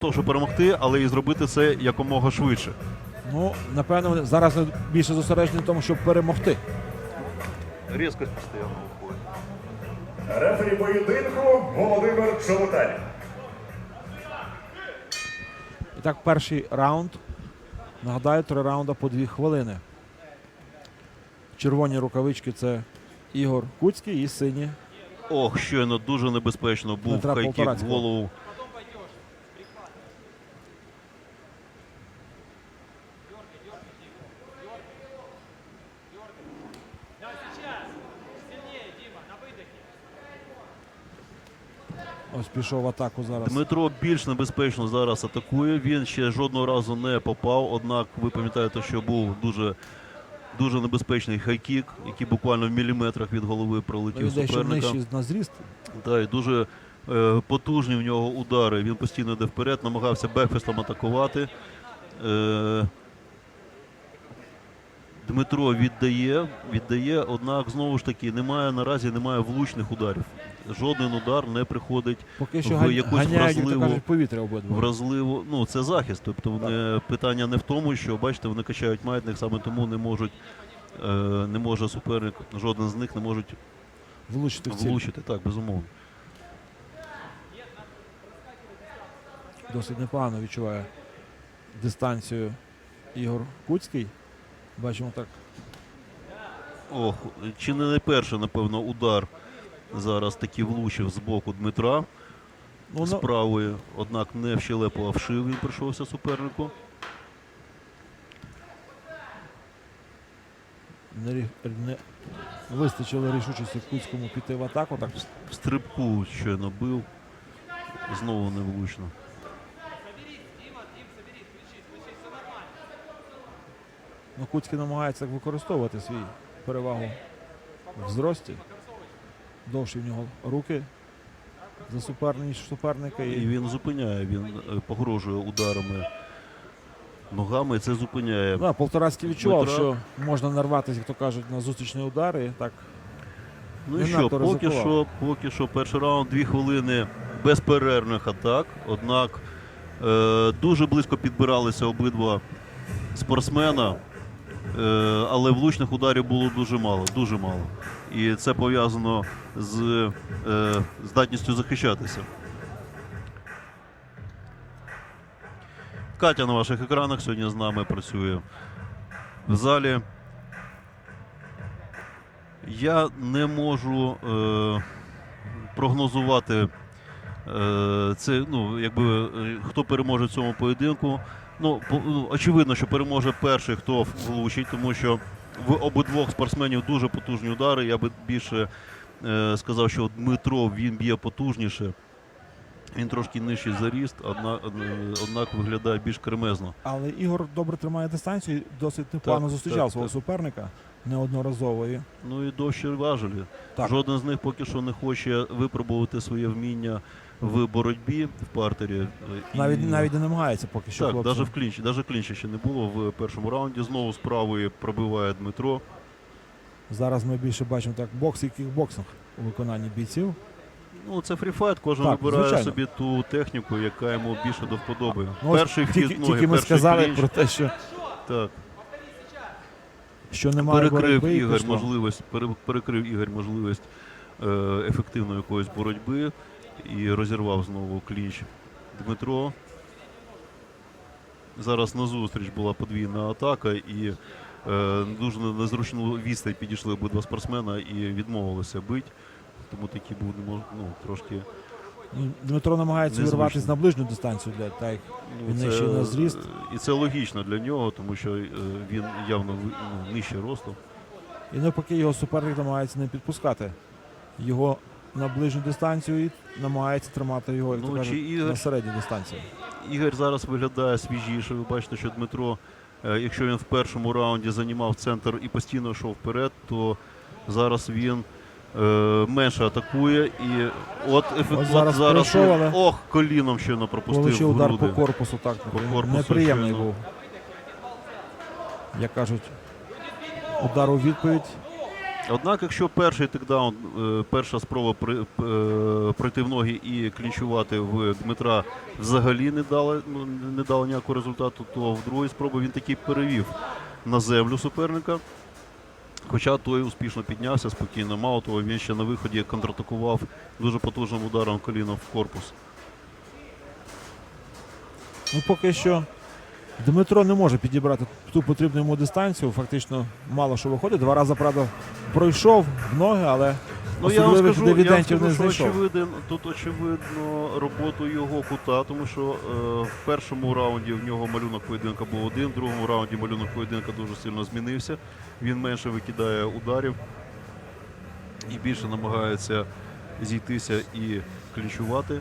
того, щоб перемогти, але і зробити це якомога швидше. Ну, напевно, вони зараз більше зосереджені в тому, щоб перемогти. Різкость постійно виходить. Рефері поєдинку Володимир Чоботарь. І так, перший раунд. Нагадаю, три раунди по дві хвилини. Червоні рукавички це Ігор Куцький і сині. Ох, щойно дуже небезпечно був Дмитра хайкік в Полторацького. голову. Пішов в атаку зараз. Дмитро більш небезпечно зараз атакує. Він ще жодного разу не попав. Однак ви пам'ятаєте, що був дуже, дуже небезпечний хайкік, який буквально в міліметрах від голови пролетів Він суперника. нижчий на зріст. Да, і дуже е, потужні в нього удари. Він постійно йде вперед, намагався бекфестом атакувати. Е, Дмитро віддає, віддає, однак знову ж таки немає наразі немає влучних ударів. Жоден удар не приходить Поки що в якусь ганяють, вразливу- кажуть, повітря обидва. вразливо. Ну це захист. Тобто вони, питання не в тому, що бачите, вони качають маятник, саме тому не можуть. е, Не може суперник, жоден з них не можуть Влучити в ціль. влучити. Так, безумовно. Досить непогано відчуває дистанцію Ігор Куцький. Бачимо так. Ох, чи не найперший, напевно, удар зараз таки влучив з боку Дмитра Ну, з правої, однак не в щелепу, а в шив він прийшовся супернику. не, не вистачило рішучості Куцькому піти в атаку. Так В стрибку щойно бив, знову невлучно. Ну, Куцький намагається використовувати свій перевагу в зрості. Довші в нього руки за суперник, ніж суперника. І він зупиняє, він е, погрожує ударами ногами, і це зупиняє. да, Полторацький відчував, Дмитра. що можна нарватися, як то кажуть, на зустрічні удари. Так, Ну і що, поки що, поки що, перший раунд, дві хвилини безперервних атак. Однак е, дуже близько підбиралися обидва спортсмена, але влучних ударів було дуже мало, дуже мало. І це пов'язано з е, здатністю захищатися. Катя на ваших екранах сьогодні з нами працює в залі. Я не можу е, прогнозувати е, це, ну, якби, е, хто переможе в цьому поєдинку. Ну, ну, очевидно, що переможе перший, хто влучить, тому що в обидвох спортсменів дуже потужні удари. Я би більше е, сказав, що Дмитро він б'є потужніше. Він трошки нижчий за ріст, однак, однак виглядає більш кремезно. але Ігор добре тримає дистанцію досить непогано зустрічав так, свого так. суперника неодноразово. І Ну і довші важелі. Так. Жоден з них поки що не хоче випробувати своє вміння в боротьбі в партері. Е, і- навіть навіть не намагається поки що так, хлопці. навіть в клінчі, навіть клінчі ще не було в першому раунді. Знову з правої пробиває Дмитро. Зараз ми більше бачимо так бокс і кікбоксинг у виконанні бійців. Ну це фріфайт, кожен Так, вибирає звичайно. собі ту техніку, яка йому більше до вподоби. Ну, перший тільки, вхід ноги, тільки ми перший сказали клінч. про те, що, Так, що немає перекрив боротьби. Ігор можливість, перекрив Ігор можливість е, ефективної якоїсь боротьби і розірвав знову клінч Дмитро. Зараз на зустріч була подвійна атака і е, дуже незручну відстань підійшли обидва спортсмена і відмовилися бити. Тому такий був ну, ну, трошки Ну, Дмитро намагається Незвично. вирватися на ближню дистанцію для так. ну, Він нижчий на зріст. І це логічно для нього, тому що е, він явно ну, нижче росту. І навпаки його суперник намагається не підпускати його на ближню дистанцію і намагається тримати його, як Ну, кажуть, Ігор- на середню дистанцію. Ігор зараз виглядає свіжіше. Ви бачите, що Дмитро, е, якщо він в першому раунді займав центр і постійно йшов вперед, то зараз він е, менше атакує. І от, ефект, зараз зараз, пройшов, він- але- ох, коліном ще не пропустив. Получив удар по корпусу, так По корпусу неприємний щойно. був. Як кажуть, удар у відповідь. Однак, якщо перший тикдаун, е, перша спроба е, пройти в ноги і клінчувати в Дмитра взагалі не дала, ну, не дала ніякого результату, то в другій спробі він таки перевів на землю суперника. Хоча той успішно піднявся спокійно. Мало того, він ще на виході контратакував дуже потужним ударом коліном в корпус. Ну, поки що Дмитро не може підібрати ту потрібну йому дистанцію. Фактично мало що виходить. Два рази, правда, пройшов в ноги, але Ну, я вам скажу, я вам дивідентів скажу не що знайшов. очевиден, тут очевидно роботу його кута, тому що е, в першому раунді в нього малюнок поєдинка був один, в другому раунді малюнок поєдинка дуже сильно змінився. Він менше викидає ударів і більше намагається зійтися і клінчувати.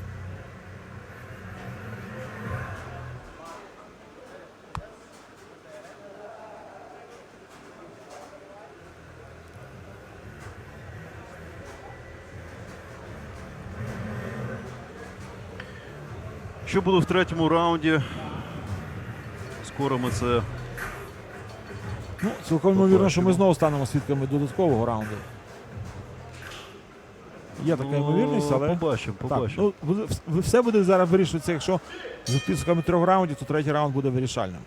Що буде в третьому раунді? Скоро ми це Ну, цілком ймовірно, що ми знову станемо свідками додаткового раунду. Є така ну, ймовірність, але побачимо, так, побачимо. ну, все буде зараз вирішуватися. Якщо за підсумками трьох раундів, то третій раунд буде вирішальним.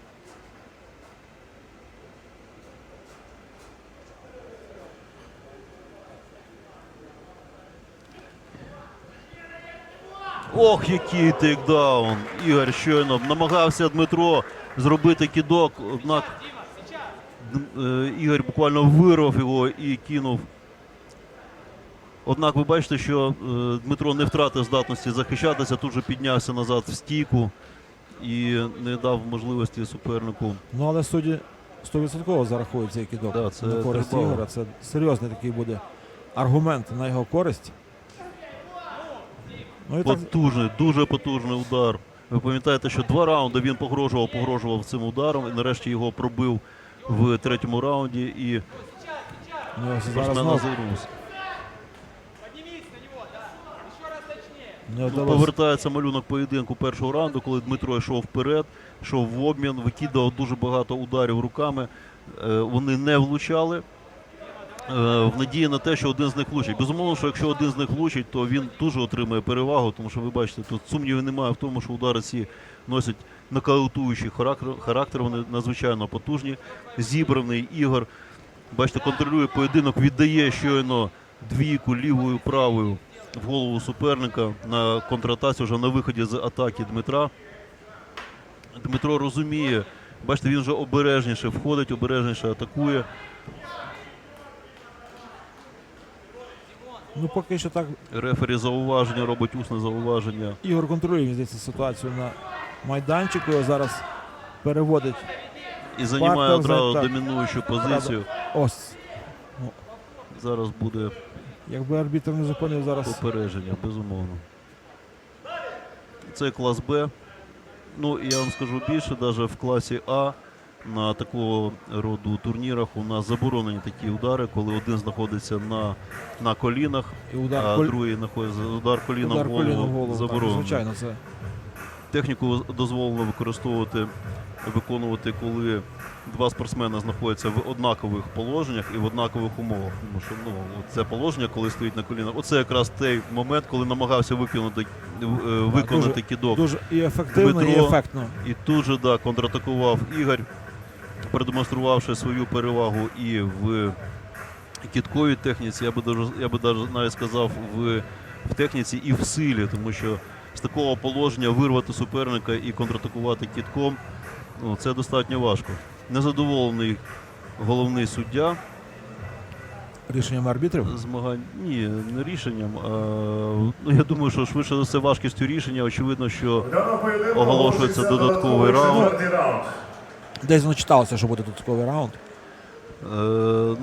Ох, який тейкдаун! Ігор щойно намагався Дмитро зробити кідок, однак е, Ігор буквально вирвав його і кинув. Однак ви бачите, що е, Дмитро не втратив здатності захищатися, тут же піднявся назад в стійку і не дав можливості супернику. Ну, але судді 100% зарахують цей кидок Да, це на користь. Ігора. Це серйозний такий буде аргумент на його користь. Ну і так, Потужний, дуже потужний удар. Ви пам'ятаєте, що два раунди він погрожував, погрожував цим ударом, і нарешті його пробив в третьому раунді і ну, ось зараз спортсмен озирнувся. не Ну, вдалося. повертається малюнок поєдинку першого раунду, коли Дмитро йшов вперед, йшов в обмін, викидав дуже багато ударів руками. Е, Вони не влучали. Е, В надії на те, що один з них влучить. Безумовно, що якщо один з них влучить, то він дуже отримає перевагу, тому що ви бачите, тут сумнівів немає в тому, що удари ці носять нокаутуючий характер, характер вони надзвичайно потужні. Зібраний ігор. Бачите, контролює поєдинок, віддає щойно двійку лівою правою в голову суперника на контратаці вже на виході з атаки Дмитра. Дмитро розуміє, бачите, він вже обережніше входить, обережніше атакує. Ну, поки що так Рефері зауваження, робить усне зауваження. Ігор контролює, мені здається, ситуацію на майданчику. Його зараз переводить. І займає одразу домінуючу позицію. Ось. Зараз буде Якби арбітр не зупинив зараз. попередження, безумовно. Це клас Б. Ну, я вам скажу більше, навіть в класі А на такого роду турнірах у нас заборонені такі удари, коли один знаходиться на, на колінах, І удар, а коль- другий знаходиться удар коліном удар в голову, коліном в голову. так, звичайно, це Техніку дозволено використовувати, виконувати, коли два спортсмени знаходяться в однакових положеннях і в однакових умовах. Тому що ну, це положення, коли стоїть на колінах. Оце якраз той момент, коли намагався виконати, е, виконати кідок. дуже і ефективно, і Дмитро- ефектно. І тут же да, контратакував Ігор, продемонструвавши свою перевагу і в кітковій техніці, я би даже, я би даже навіть сказав, в, в техніці і в силі, тому що з такого положення вирвати суперника і контратакувати кітком ну, це достатньо важко. Незадоволений головний суддя Рішенням арбітрів. змагань. Ні, не рішенням. А, ну, я думаю, що швидше за все важкістю рішення. Очевидно, що оголошується додатковий раунд. Десь воно читалося, що буде додатковий раунд. Е,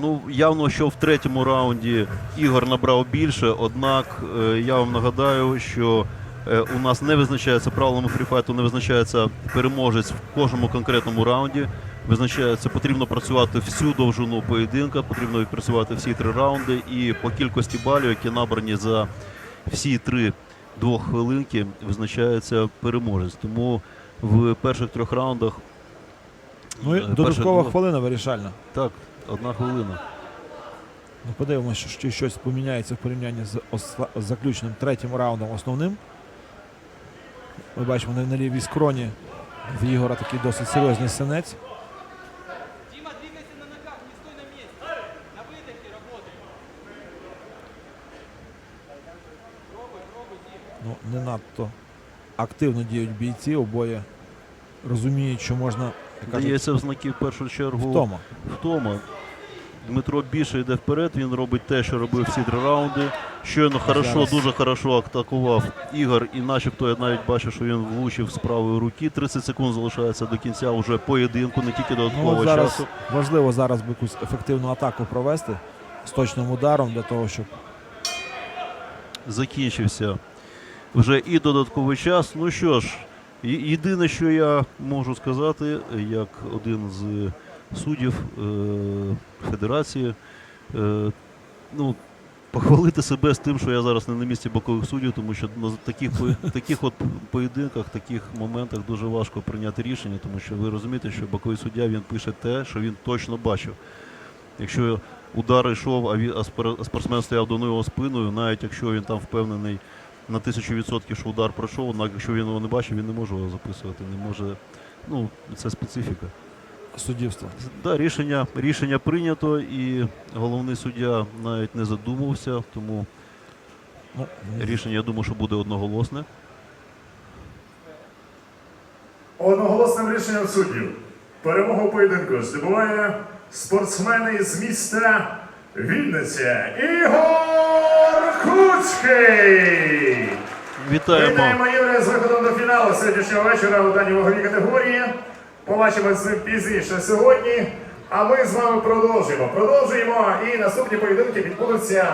ну, явно, що в третьому раунді Ігор набрав більше, однак е, я вам нагадаю, що е, у нас не визначається правилами фріфайту, не визначається переможець в кожному конкретному раунді. Визначається, потрібно працювати всю довжину поєдинка, потрібно відпрацювати всі три раунди, і по кількості балів, які набрані за всі три двоххвилинки, визначається переможець. Тому в перших трьох раундах Ну і перше додаткова було. хвилина вирішальна. так, одна хвилина. Ну, подивимося, що щось поміняється в порівнянні з осла- з заключним третім раундом основним. Ми бачимо на, на лівій скроні в Ігора такий досить серйозний синець. Дима, двигайся на ногах, не стой на месте. На. Пробуй, пробуй, Дим. Ну, не надто активно діють бійці, обоє розуміють, що можна Дається в знаки в першу чергу втома. втома. Дмитро більше йде вперед, він робить те, що робив всі три раунди. Щойно хорошо, дуже хорошо атакував Ігор, і начебто я навіть бачу, що він влучив з правої руки. 30 секунд залишається до кінця уже поєдинку, не тільки Ну, додаткового от зараз часу. важливо зараз би якусь ефективну атаку провести з точним ударом для того, щоб Закінчився вже і додатковий час. Ну що ж, єдине, що я можу сказати, як один з суддів е, Федерації, е, ну, похвалити себе з тим, що я зараз не на місці бокових суддів, тому що на таких, по- таких от поєдинках, таких моментах дуже важко прийняти рішення, тому що ви розумієте, що боковий суддя він пише те, що він точно бачив. Якщо удар йшов, а спортсмен стояв до нього спиною, навіть якщо він там впевнений на тисячу відсотків, що удар пройшов, навіть якщо він його не бачив, він не може його записувати. Не може. Ну, це специфіка. суддівства. Да, рішення, рішення прийнято, і головний суддя навіть не задумався, тому Ну, рішення, я думаю, що буде одноголосне. Одноголосним рішенням суддів. Перемогу поєдинку здобуває спортсмен із міста Вінниця Ігор Куцький. Вітаємо. Вітаємо Ігоря з виходом до фіналу сьогоднішнього вечора у даній ваговій категорії. Побачимось пізніше сьогодні. А ми з вами продовжуємо. Продовжуємо і наступні поєдинки відбудуться.